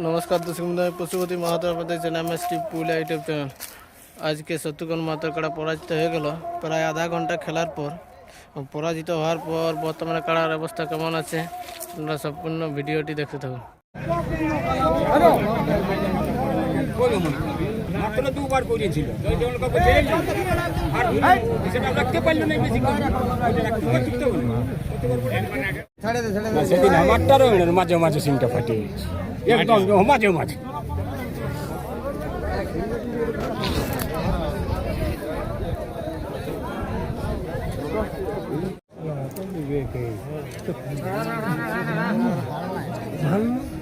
নমস্কার দর্শক বন্ধু আমি পশুপতি মাহাতো আপনাদের জানাম শ্রী পুলিয়া ইউটিউব চ্যানেল। আজকে শত্রুঘ্ন কাড়া পরাজিত হয়ে গেল। প্রায় আধা ঘণ্টা খেলার পর পরাজিত হওয়ার পর বর্তমানে কাড়ার অবস্থা কেমন আছে, আপনারা সম্পূর্ণ ভিডিওটি দেখতে থাকুন। মাত্র দুবার সেদিন আমারটারও মাঝে মাঝে সিমটা ফাটে একদম মাঝে মাঝে ভালো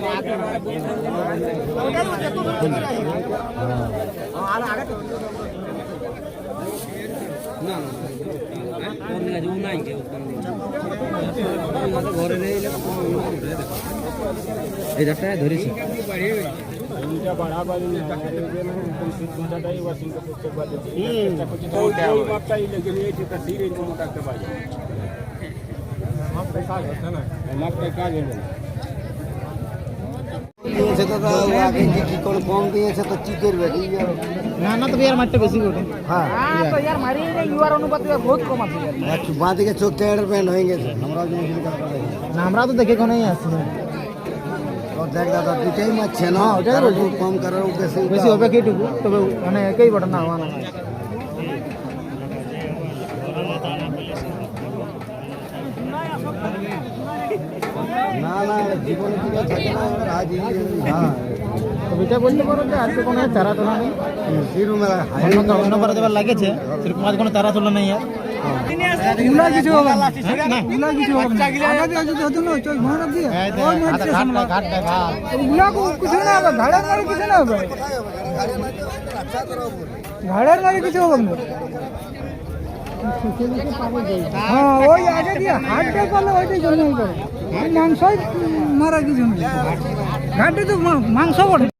এখন শান্ত আছে বহুত দিকে মার পেয়েছিল বহুত জিনিস ভালো না বহুত দিন লাগে তারপরে তো একটু একটা একটু নতুন অবস্থা ওটা একটু বয়স হয়েছে টাকা তখন না দিয়েছে তো তাও আগে যে কি করে কম দিয়েছে তো কি করবে কি আর না না তো ইয়ার মাঠটা বেশি করে হ্যাঁ একটু বাঁ দিকে চোখ তেড়ের প্যান্ট হয়ে গেছে আমরাও জিনিস না আমরা তো দেখে কোনেই আসছি দেখ দাদা দুটাই মারছে না কারো একটু কম কারোর বেশি বেশি হবে কিটুকু তবে মানে একই বটে না হওয়া না না না জীবনে কি থাকে না আজ হ্যাঁ এটা বলতে পারো যে আজকে কোনো চারা তোলা নেই অন্য পারা দেবার লাগেছে সেরকম আজ কোনো চারা তোলা নেই আর কিছু হবে না না কিছু হবে না ঘাড়ের মারি কিছু হবে না হ্যাঁ ওই আগে দিয়ে হাটটা করলে ওইটাই জন্য করে। মাংস মারা কিছু নেই ঘাটে তো মাংস বটে।